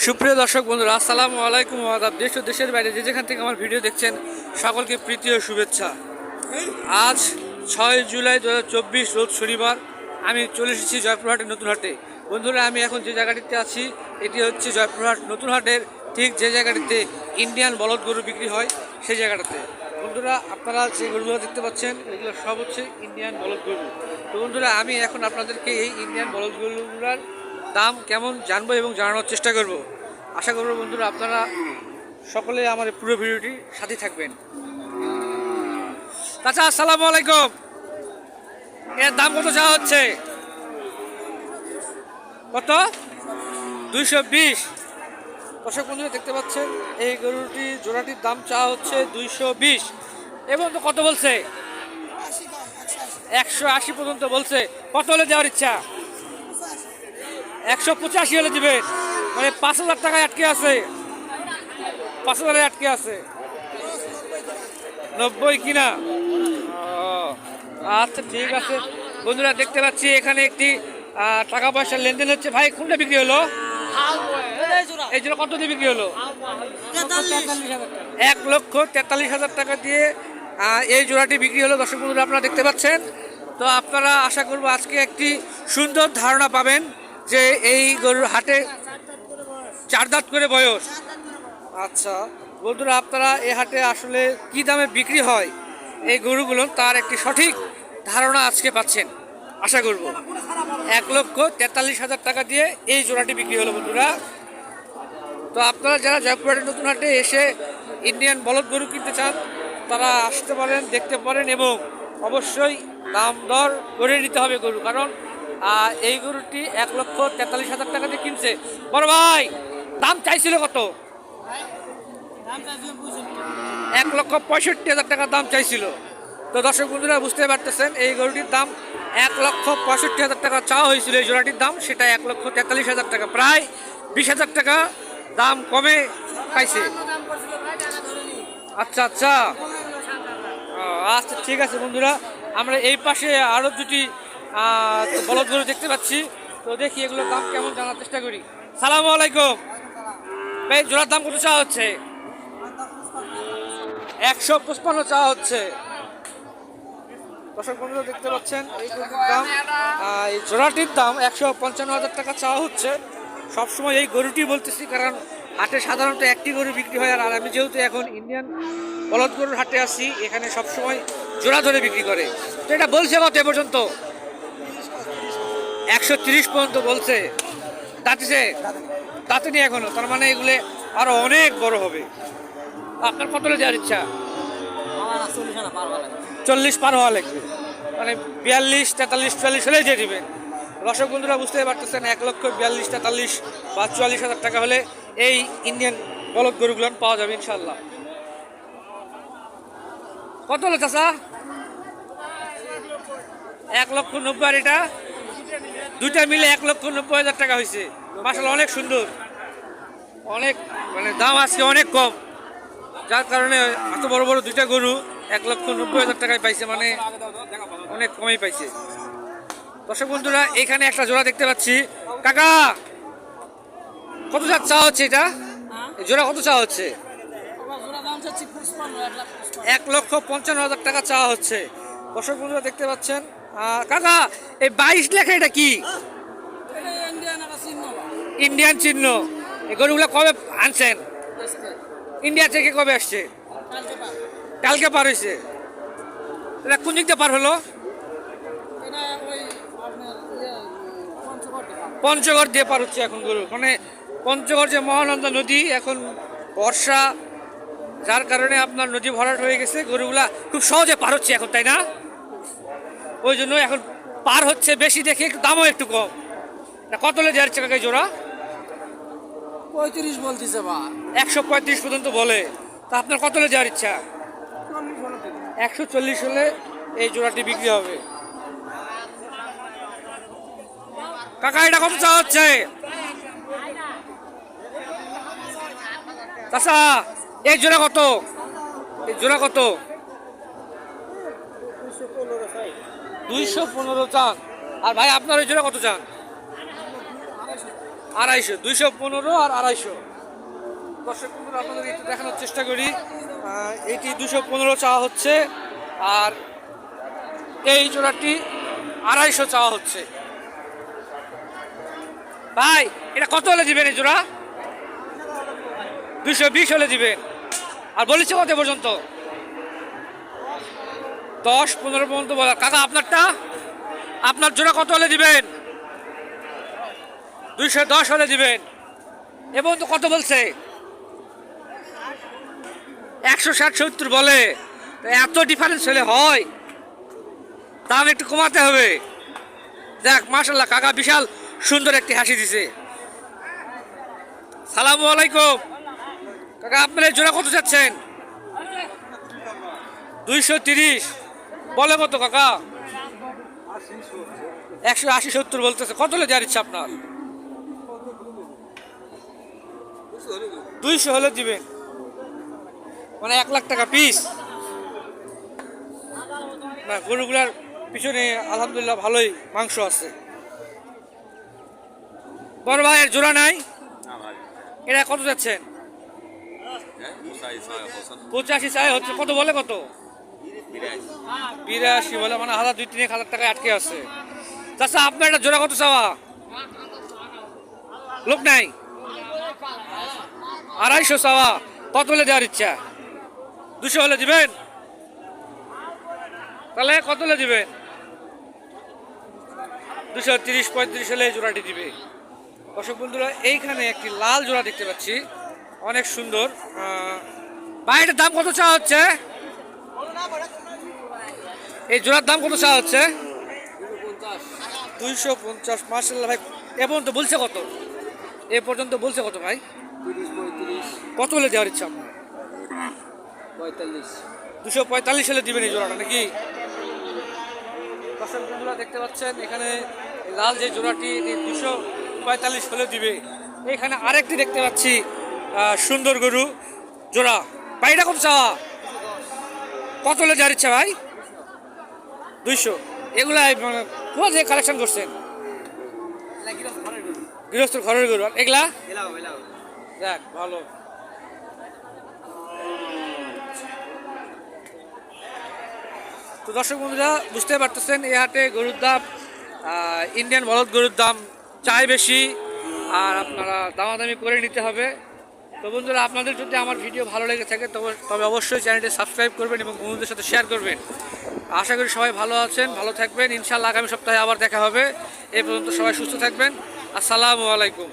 সুপ্রিয় দর্শক বন্ধুরা, আসসালামু আলাইকুম আদাব। দেশ ও দেশের বাইরে যে যেখান থেকে আমার ভিডিও দেখছেন, সকলকে প্রীতি ও শুভেচ্ছা। আজ ছয় জুলাই দু চব্বিশ, রোজ শনিবার। আমি চলে এসেছি জয়পুরহাটের নতুন হাটে। বন্ধুরা, আমি এখন যে জায়গাটিতে আছি, এটি হচ্ছে জয়পুরহাট নতুন হাটের ঠিক যে জায়গাটিতে ইন্ডিয়ান বলদ গরু বিক্রি হয়, সেই জায়গাটাতে। বন্ধুরা, আপনারা যে গরুগুলো দেখতে পাচ্ছেন, এগুলো সব হচ্ছে ইন্ডিয়ান বলদ গরু। তো বন্ধুরা, আমি এখন আপনাদেরকে এই ইন্ডিয়ান বলদ গরুগুলোর দাম কেমন জানব এবং জানানোর চেষ্টা করব। আশা করব বন্ধুরা আপনারা সকলে আমার পুরো ভিডিওটি সাথে থাকবেন। চাচা, আসসালামু আলাইকুম। এর দাম কত চাওয়া হচ্ছে? কত? দুইশো বিশ। দর্শক বন্ধুরা, দেখতে পাচ্ছেন, এই গরুটি, জোড়াটির দাম চাওয়া হচ্ছে দুইশো বিশ। এবং তো কত বলছে? একশো আশি পর্যন্ত বলছে। কত হলে দেওয়ার ইচ্ছা? একশো পঁচাশি হলে দিবেন মানে পাঁচ হাজার টাকায় আটকে আছে। পাঁচ হাজারে আটকে আছে। নব্বই কিনা। আচ্ছা ঠিক আছে। বন্ধুরা, দেখতে পাচ্ছি এখানে একটি টাকা পয়সার লেনদেন হচ্ছে। ভাই, কোনটা বিক্রি হলো? এই জন্য কত দিয়ে বিক্রি হলো? এক লক্ষ তেতাল্লিশ হাজার টাকা দিয়ে এই জোড়াটি বিক্রি হলো। দর্শক বন্ধুরা, আপনারা দেখতে পাচ্ছেন। তো আপনারা আশা করব আজকে একটি সুন্দর ধারণা পাবেন। যে এই গরুর হাটে চার দাঁত করে বয়স। আচ্ছা বন্ধুরা, আপনারা এ হাটে আসলে কি দামে বিক্রি হয়? এই গরুগুলো, তার একটি সঠিক ধারণা আজকে পাচ্ছেন। আশা করব। এক লক্ষ তেতাল্লিশ হাজার টাকা দিয়ে এই জোড়াটি বিক্রি হলো, বন্ধুরা। তো আপনারা যারা জয়পুরহাটের নতুন হাটে এসে ইন্ডিয়ান বলদ গরু কিনতে চান, তারা আসতে পারেন, দেখতে পারেন এবং অবশ্যই দাম দর করে নিতে হবে গরু। কারণ এই গরুটি এক লক্ষ তেতাল্লিশ হাজার টাকা দিয়ে কিনছে। বড় ভাই, দাম চাইছিল কত? এক লক্ষ পঁয়ষট্টি হাজার টাকা দাম চাইছিল। তো দর্শক বন্ধুরা, বুঝতে পারতেছেন, এই গরুটির দাম এক লক্ষ পঁয়ষট্টি হাজার টাকা চাওয়া হয়েছিল। এই জোড়াটির দাম সেটা এক লক্ষ তেতাল্লিশ হাজার টাকা, প্রায় বিশ হাজার টাকা দাম কমে পাইছে। আচ্ছা আচ্ছা। আচ্ছা ঠিক আছে বন্ধুরা, আমরা এই পাশে আরও দুটি বলদ গরু দেখতে পাচ্ছি। তো দেখি এগুলোর দাম কেমন জানার চেষ্টা করি। সালাম আলাইকুম। ভাই, জোড়ার দাম কত চাওয়া হচ্ছে? একশো পঁচপান্ন চাওয়া হচ্ছে। দর্শক বন্ধুরা, দেখতে পাচ্ছেন, এই গরুটির দাম এই জোড়াটির দাম একশো পঞ্চান্ন হাজার টাকা চাওয়া হচ্ছে। সবসময় এই গরুটি বলতেছি, কারণ হাটে সাধারণত একটি গরু বিক্রি হয়, আর আমি যেহেতু এখন ইন্ডিয়ান বলদ গরুর হাটে আসি এখানে সবসময় জোড়া ধরে বিক্রি করে। তো এটা বলছে কত এ পর্যন্ত? একশো তিরিশ পর্যন্ত বলছে। দাঁতিছে দাঁতেনি এখনও তার মানে এগুলো আরও অনেক বড় হবে। আপনার কত দেওয়ার ইচ্ছা? চল্লিশ পার হওয়া লাগবে। মানে বিয়াল্লিশ তেতাল্লিশ চুয়াল্লিশ হলে দিয়ে দিবেন। বন্ধুরা বুঝতে পারতেছেন এক লক্ষ বিয়াল্লিশ তেতাল্লিশ বা চুয়াল্লিশ হাজার টাকা হলে এই ইন্ডিয়ান বলদ গরুগুলো পাওয়া যাবে ইনশাল্লাহ কত হলো চাষা এক লক্ষ নব্বই আর এটা? দুইটা মিলে এক লক্ষ নব্বই হাজার টাকা হয়েছে। মাসাল অনেক সুন্দর। অনেক মানে দাম আজকে অনেক কম। যার কারণে এত বড় বড় দুইটা গরু এক লক্ষ নব্বই হাজার টাকায় পাইছে মানে অনেক কমই পাইছে। দর্শক বন্ধুরা, এখানে একটা জোড়া দেখতে পাচ্ছি। কাকা, কত যা চা হচ্ছে এটা? জোড়া কত চা হচ্ছে? এক লক্ষ পঞ্চান্ন হাজার টাকা চাওয়া হচ্ছে। দর্শক বন্ধুরা, দেখতে পাচ্ছেন কাকা, এই বাইশ লেখা এটা কি? ইন্ডিয়ান চিহ্ন। এই গরুগুলো কবে আনছেন? ইন্ডিয়া থেকে কবে আসছে? কালকে পার হয়েছে। এটা কোন দিক দিয়ে পার হলো? পঞ্চগড় দিয়ে পার হচ্ছে এখন গরু। মানে পঞ্চগড় যে মহানন্দা নদী, এখন বর্ষা, যার কারণে আপনার নদী ভরাট হয়ে গেছে। গরুগুলা খুব সহজে পার হচ্ছে এখন, তাই না? ওই জন্য এখন পার হচ্ছে বেশি দেখে একটু দামও একটু কম। কত লে দেওয়ার টাকা জোড়া পঁয়ত্রিশ বলতেছে বা। একশো পঁয়ত্রিশ পর্যন্ত বলে। তা আপনার কত লে দেওয়ার ইচ্ছা? একশো চল্লিশ হলে এই জোড়াটি বিক্রি হবে। কাকা এটা কত চাওয়া হচ্ছে? চাষা এই জোড়া কত? এই জোড়া কত? দুইশো পনেরো চান আর ভাই, আপনার ওই জোড়া কত চান আড়াইশো। দুইশো পনেরো আর আড়াইশো। দর্শক বন্ধুরা আপনাদের একটু দেখানোর চেষ্টা করি। এইটি দুশো পনেরো চাওয়া হচ্ছে, আর এই জোড়াটি আড়াইশো চাওয়া হচ্ছে। ভাই, এটা কত হলে দিবেন এই জোড়া? দুশো বিশ হলে দিবেন। আর বলেছে কত পর্যন্ত? দশ পনেরো পর্যন্ত বলা কাকা, আপনারটা? আপনার জোড়া কত হলে দিবেন? দুইশো দশ হলে দিবেন। এবং তো কত বলছে? একশো ষাট সত্তর বলে। এত ডিফারেন্স হলে হয়। দাম একটু কমাতে হবে। দেখ মাশাল্লাহ কাকা বিশাল সুন্দর একটি হাসি দিছে। সালামু আলাইকুম। কাকা, আপনার জোড়া কত যাচ্ছেন? দুইশো তিরিশ। বলে কত কাকা? একশো আশি সত্তর বলতেছে। কত হলে দেওয়ার ইচ্ছা আপনার? দুইশো হলে দিবেন। মানে এক লাখ টাকা পিস না গরুগুলার পিছনে আলহামদুলিল্লাহ ভালোই মাংস আছে। বড় ভাইয়ের জোড়া নাই? এটা কত যাচ্ছেন? পঁচাশি চাই হচ্ছে। কত বলে কত? বিরাশি বলে মানে হাজার দুই, তিন, এক হাজার টাকা আটকে আছে। চাষা আপনার একটা জোড়া কত চাওয়া? লোক নাই? আড়াইশো চাওয়া। কত হলে দেওয়ার ইচ্ছা? দুশো হলে দিবেন? তাহলে কত হলে দিবেন দুশো তিরিশ, পঁয়ত্রিশ হলে এই জোড়াটি দিবে। দর্শক বন্ধুরা, এইখানে একটি লাল জোড়া দেখতে পাচ্ছি। অনেক সুন্দর। ভাই দাম কত চাওয়া হচ্ছে? এই জোড়ার দাম কত চাওয়া হচ্ছে? দুইশো পঞ্চাশ। মার্শাল্লাহ ভাই, এ পর্যন্ত বলছে কত? এ পর্যন্ত বলছে কত ভাই? কত হলে দেওয়ার ইচ্ছা পঁয়তাল্লিশ দুশো পঁয়তাল্লিশ হলে দিবেন এই জোড়াটা নাকি? দেখতে পাচ্ছেন, এখানে লাল যে জোড়াটি, এটি দুশো পঁয়তাল্লিশ হলে দিবে। এখানে আরেকটি দেখতে পাচ্ছি সুন্দর গরু জোড়া। ভাইটা কত চাওয়া? কত হলে যার ইচ্ছা ভাই? দুইশো। এগুলা মানে কোথা থেকে কালেকশন করছেন? গৃহস্থ ঘরের গরু। এগুলা? ভালো। তো দর্শক বন্ধুরা বুঝতে পারতেছেন, এই হাটে গরুর দাম ইন্ডিয়ান বলদ গরুর দাম চাই বেশি, আর আপনারা দামাদামি করে নিতে হবে। তো বন্ধুরা, আপনাদের যদি আমার ভিডিও ভালো লেগে থাকে তবে অবশ্যই চ্যানেলটি সাবস্ক্রাইব করবেন এবং বন্ধুদের সাথে শেয়ার করবেন। আশা করি সবাই ভালো আছেন, ভালো থাকবেন। ইনশাল্লাহ আগামী সপ্তাহে আবার দেখা হবে। এ পর্যন্ত সবাই সুস্থ থাকবেন। আসসালামু আলাইকুম।